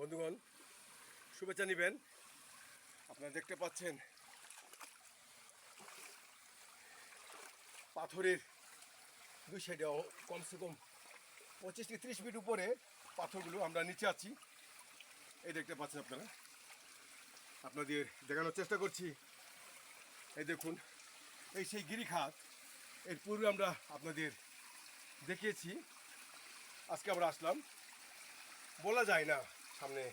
বন্ধুগণ, শুভেচ্ছা নেবেন। আপনারা দেখতে পাচ্ছেন পাথরের দুই সাইডে কমসে কম পঁচিশ থেকে ত্রিশ ফিট উপরে পাথরগুলো আমরা নিচে আছি। এই দেখতে পাচ্ছেন আপনারা। আপনাদের দেখানোর চেষ্টা করছি। এই দেখুন, এই সেই গিরিখাত, এর পূর্বে আমরা আপনাদের দেখিয়েছি। আজকে আমরা আসলাম। বলা যায় না সামনে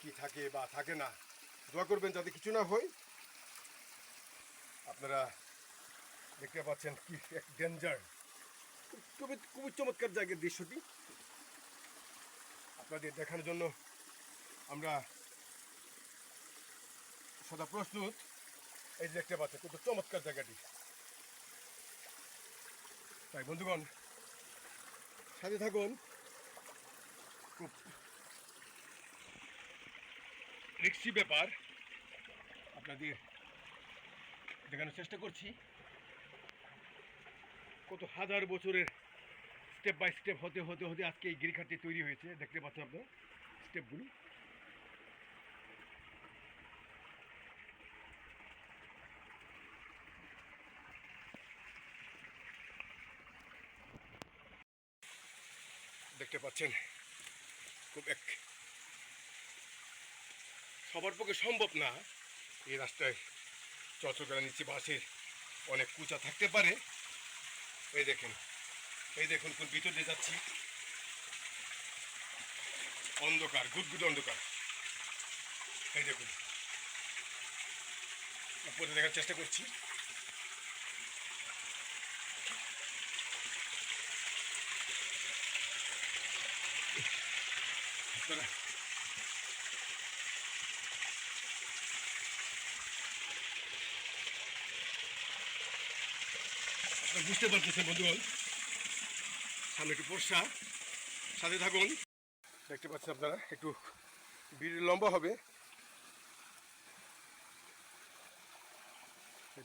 কি থাকে বা থাকে না, দোয়া করবেন যাতে কিছু না হয়। আপনারা দেখতে পাচ্ছেন কি এক ডেঞ্জার, খুবই খুবই চমৎকার জায়গার দৃশ্যটি। আপনাদের দেখানোর জন্য আমরা সদা প্রস্তুত। এই যে দেখতে পাচ্ছেন, কত চমৎকার জায়গাটি। তাই বন্ধুগণ, সাথে থাকুন খুব রিক্সি ব্যাপার। আপনাদের দেখানোর চেষ্টা করছি। কত হাজার বছরের স্টেপ বাই স্টেপ হতে হতে হতে আজকে এই গিরিখাটটি তৈরি হয়েছে। দেখতে পাচ্ছেন আপনার স্টেপগুলো দেখতে পাচ্ছেন, খুব এক সবার পক্ষে সম্ভব না। এই রাস্তায় চট্টগ্রাম নিচে বাসের অনেক কুচা থাকতে পারে। এই দেখেন, এই দেখুন কোন ভিতর দিয়ে যাচ্ছি। অন্ধকার গুদগুদ অন্ধকার। এই দেখুন, উপরে দেখার চেষ্টা করছি। আপনারা বুঝতে পারতেছেন, বন্ধুগণ। সামনে একটু বর্ষা সাথে থাকুন। দেখতে পাচ্ছেন আপনারা, একটু ভিড় লম্বা হবে।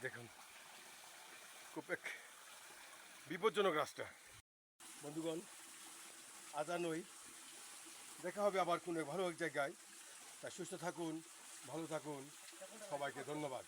দেখুন, খুব এক বিপজ্জনক রাস্তা। বন্ধুগণ আজানই দেখা হবে আবার কোনো ভালো এক জায়গায়। তাই সুস্থ থাকুন, ভালো থাকুন। সবাইকে ধন্যবাদ।